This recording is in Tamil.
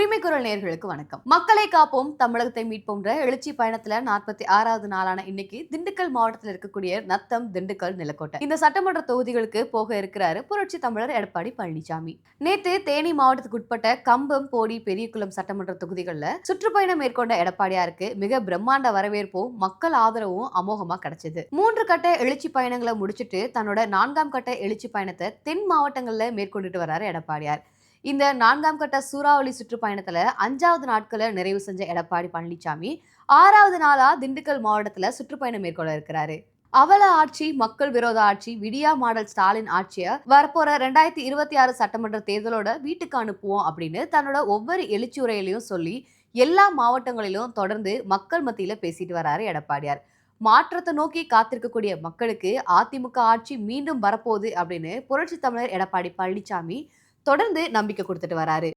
உரிமை குரல் நேர்களுக்கு வணக்கம். மக்களை காப்போம் தமிழகத்தை மீட்போம்ன்ற எழுச்சி பயணத்துல நாற்பத்தி ஆறாவது நாளான இன்னைக்கு திண்டுக்கல் மாவட்டத்தில் இருக்கக்கூடிய நத்தம் திண்டுக்கல் நிலக்கோட்டை. இந்த சட்டமன்ற தொகுதிகளுக்கு போக இருக்கிறாரு புரட்சி தமிழர் எடப்பாடி பழனிசாமி நேத்து தேனி மாவட்டத்துக்கு உட்பட்ட கம்பம் போடி பெரியகுளம் சட்டமன்ற தொகுதிகளில் சுற்றுப்பயணம் மேற்கொண்ட எடப்பாடியாருக்கு மிக பிரம்மாண்ட வரவேற்பும் மக்கள் ஆதரவும் அமோகமா கிடைச்சது. மூன்று கட்ட எழுச்சி பயணங்களை முடிச்சிட்டு தன்னோட நான்காம் கட்ட எழுச்சி பயணத்தை தென் மாவட்டங்களில் மேற்கொண்டுட்டு வராரு எடப்பாடியார். இந்த நான்காம் கட்ட சூறாவளி சுற்றுப்பயணத்தில் அஞ்சாவது நாட்களை நிறைவு செஞ்ச எடப்பாடி பழனிசாமி ஆறாவது நாளா திண்டுக்கல் மாவட்டத்தில் சுற்றுப்பயணம் மேற்கொள்ள இருக்கிறாரு. அவல ஆட்சி மக்கள் விரோத ஆட்சி விடியா மாடல் ஸ்டாலின் ஆட்சியை வரப்போற ரெண்டாயிரத்தி இருபத்தி ஆறு சட்டமன்ற தேர்தலோட வீட்டுக்கு அனுப்புவோம் அப்படின்னு தன்னோட ஒவ்வொரு எழுச்சியுரையிலையும் சொல்லி எல்லா மாவட்டங்களிலும் தொடர்ந்து மக்கள் மத்தியில பேசிட்டு வராரு எடப்பாடியார். மாற்றத்தை நோக்கி காத்திருக்கக்கூடிய மக்களுக்கு அதிமுக ஆட்சி மீண்டும் வரப்போகுது அப்படின்னு புரட்சி தமிழர் எடப்பாடி பழனிசாமி தொடர்ந்து நம்பிக்கை கொடுத்துட்டு வராரு.